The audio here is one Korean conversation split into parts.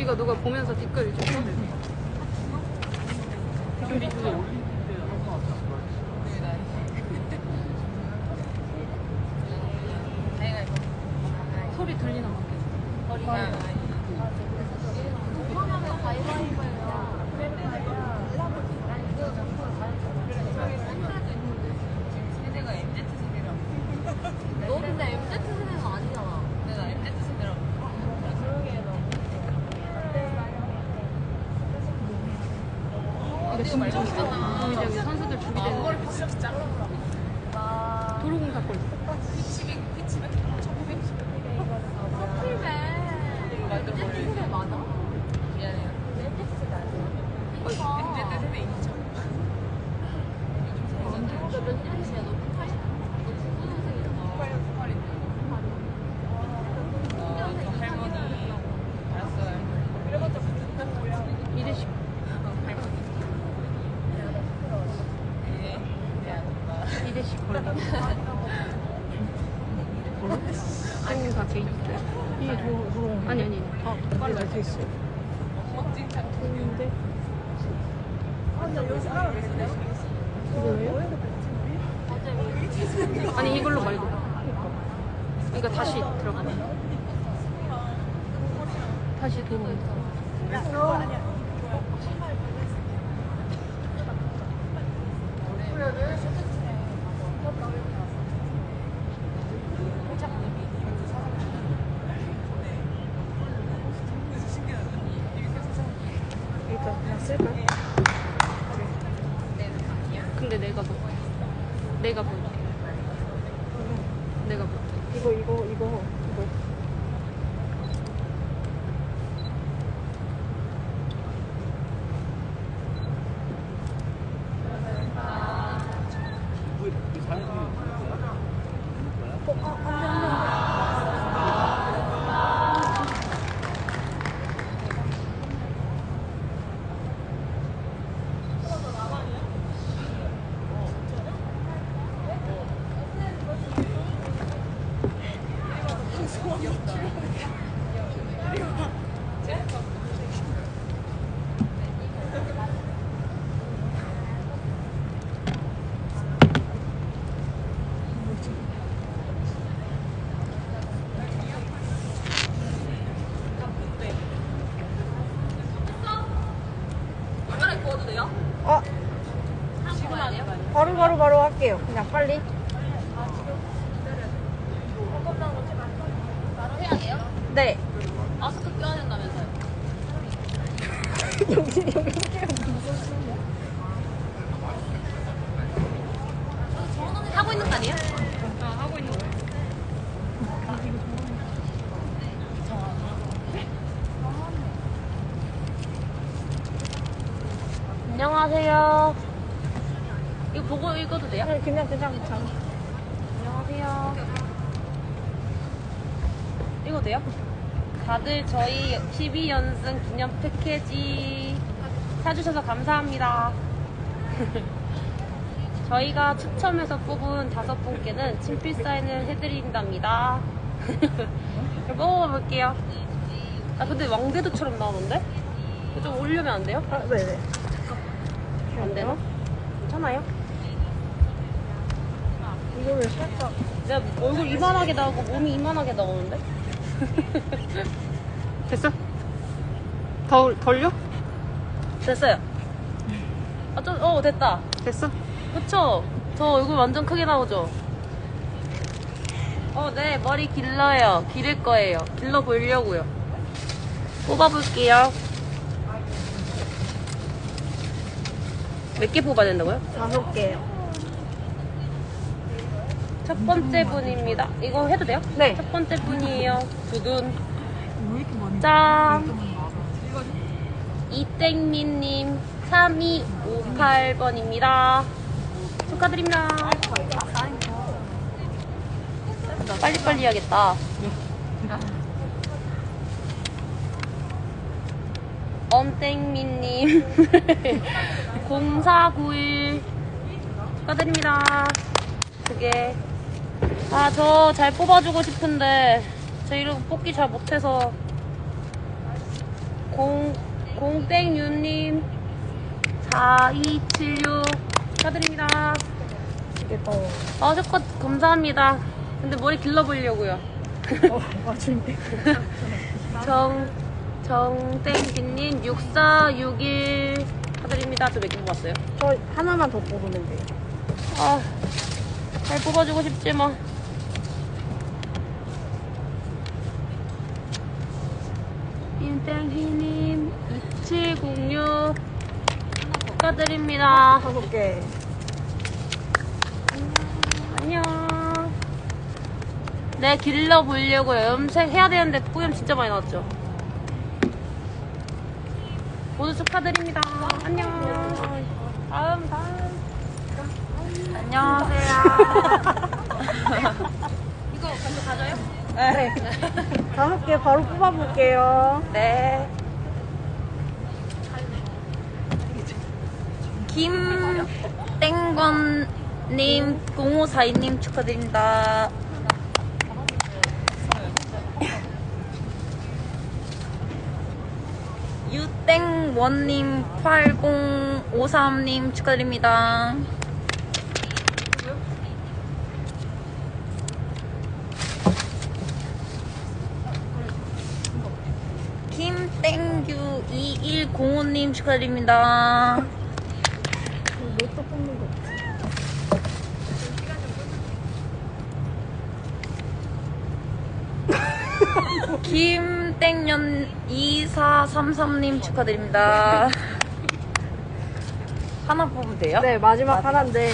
이거 누가 보면서 댓글 좀 써줘. 소리 들리나 봐. 세대가 MZ 세대라고. 너 근데 MZ 세대는 아니잖아. 내가 MZ 세대라고. 이거 진짜 웃겨. 우리 저기 선수들 준비되는 거. 도로공사 걸. 피치백, 피치백? 1900? MZ 세대 맞아? 미안해요. MZ 세대 인정. 너몇 년생이야? 너 98? 너 99년생이잖아. 98인데. 어, 저 할머니. 알았어요. 이대식. 할머니. 네. 미안하다. 이대식 걸려. 도로공사 게이트. 이게 도, 도로 아니 아니. 아, 빨리 돼 있어. 멋진 작품. 근데 이거예요? 아니 이걸로 말고. 그러니까 다시 들어가. 다시 도로공 사. 일단 그냥 쓸까? 근데 내가 뭐? 내가 볼게. 내가 볼게. 이거 이거 이거 이거 아니에요? 바로 바로 바로 할게요. 그냥 빨리. 바로 해야 돼요? 네. 마스크 껴야 된다면서요? 여기 여기 할게요. 하고 있는 거 아니에요? 아 하고 있는 거야. 안녕하세요. 이거 보고 읽어도 돼요? 네, 그냥 그냥 그냥. 안녕하세요. 이거 돼요? 다들 저희 12연승 기념 패키지 사주셔서 감사합니다. 저희가 추첨해서 뽑은 다섯 분께는 친필 사인을 해드린답니다. 먹어볼게요. 아 근데 왕대도처럼 나오는데? 좀 올리면 안 돼요? 아 네네. 안 되나? 괜찮아요? 이거를 살짝 내가 얼굴 이만하게 나오고 몸이 이만하게 나오는데? 됐어? 더 돌려? 됐어요. 아, 좀, 어, 됐다. 됐어? 그쵸? 저 얼굴 완전 크게 나오죠? 어, 네, 머리 길러요. 기를 거예요. 길러 보려고요. 뽑아볼게요. 몇 개 뽑아야 된다고요? 다섯 개요. 첫 번째 분입니다. 이거 해도 돼요? 네. 첫 번째 분이에요. 두둔. 짠. 이땡미님 3258번입니다. 축하드립니다. 빨리빨리 해야겠다. 엄땡미님 0491 축하드립니다. 두 개. 아, 저 잘 뽑아주고 싶은데, 제 이름 뽑기 잘 못해서. 공, 공땡유님 4276 축하드립니다. 더. 아, 첫컷 감사합니다. 근데 머리 길러보려고요. 어, 맞춘데. 정, 정땡기님 6461 축하드립니다. 저 몇 개 뽑았어요? 저 하나만 더 뽑으면 돼요. 아, 잘 뽑아주고 싶지만. 인땡희님 2706 축하드립니다. 다섯 개. 안녕. 네, 길러 보려고요. 염색해야 되는데 뿌염 진짜 많이 나왔죠? 모두 축하드립니다. 안녕. 다음, 다음. 안녕하세요. 이거 먼저 가져요? 네. 다섯 개 바로 뽑아볼게요. 네. 김땡건님, 0542님 축하드립니다. 유땡원님, 8053님 축하드립니다. 김땡규 2105님 축하드립니다. 로또 뽑는 거. 김땡년 2433님 축하드립니다. 하나 뽑으면 돼요? 네, 마지막 하나인데.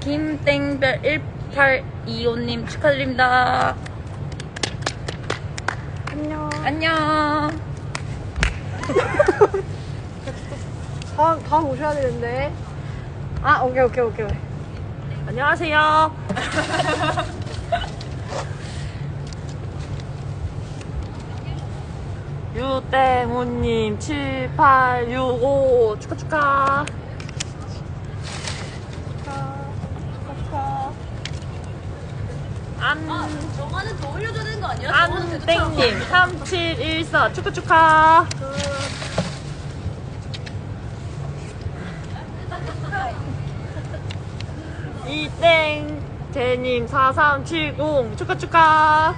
김땡별 1825님 축하드립니다. 안녕. 안녕. 다음, 다음 오셔야 되는데. 아, 오케이, 오케이, 오케이. 안녕하세요. 유땡우님 7865 축하 축하. 안 저거는 더 올려줘야 되는 거 아니야? 안땡님 3714 축하 축하. 이땡 제님 4370 축하 축하.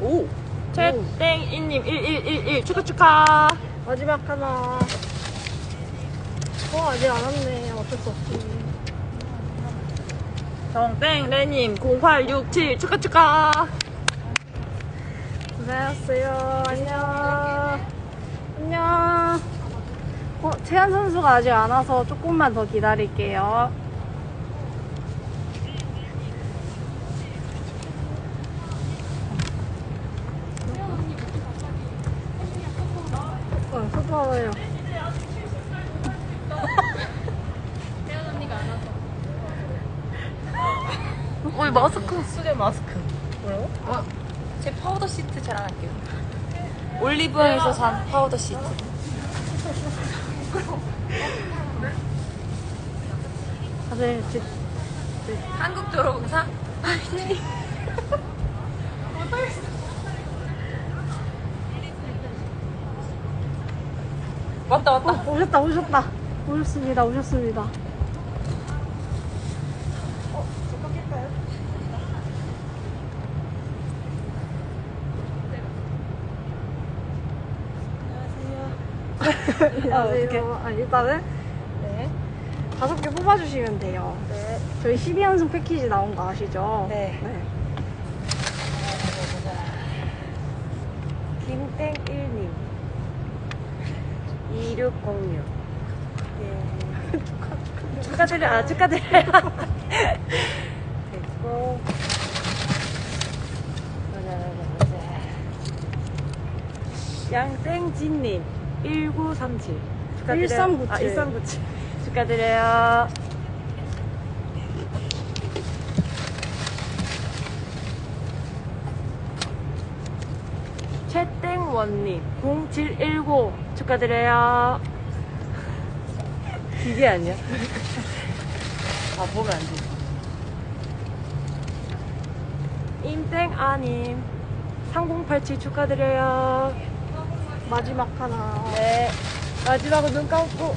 오 최땡이님 1111 축하 축하. 마지막 하나. 어, 아직 안 왔네. 어쩔 수 없지. 정땡 레님 0867 축하 축하. 고생하셨어요. 안녕. 안녕. 어, 채한 선수가 아직 안 와서 조금만 더 기다릴게요. 어, 소파와요. 어 마스크. 수제 마스크. 뭐라고? 어, 제 파우더 시트 자랑할게요. 올리브영에서 산 파우더 시트. 다들 지- 한국 졸업사? 왔다 왔다. 어, 오셨다, 오셨다. 오셨습니다, 오셨습니다. 안녕하세요. 아, 일단은 네 다섯 개 뽑아주시면 돼요. 네. 저희 12연승 패키지 나온 거 아시죠? 네. 김땡1님 2606 예. 축하드려요. 아, 축하드려요. 됐고. 양땡진님 1937 1397. 아, 1397 축하드려요. 최땡원님 0719 축하드려요. 기계 아니야? 아, 보면 안 돼. 임땡 아님 상봉팔찌 축하드려요. 마지막 하나. 네. 마지막으로 눈 감고.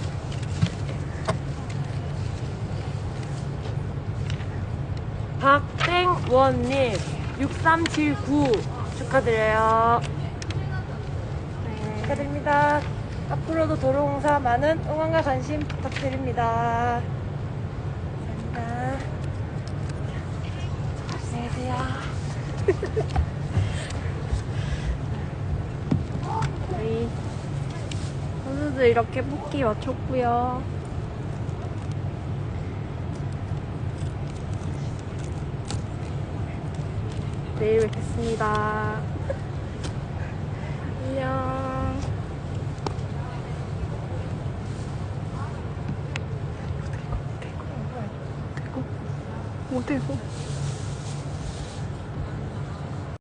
박땡원님 6379 축하드려요. 네. 축하드립니다. 앞으로도 도로공사 많은 응원과 관심 부탁드립니다. 감사합니다. 안녕히 계세요. 선수들 이렇게 뽑기 마쳤고요. 내일 뵙겠습니다. 안녕. 어디고?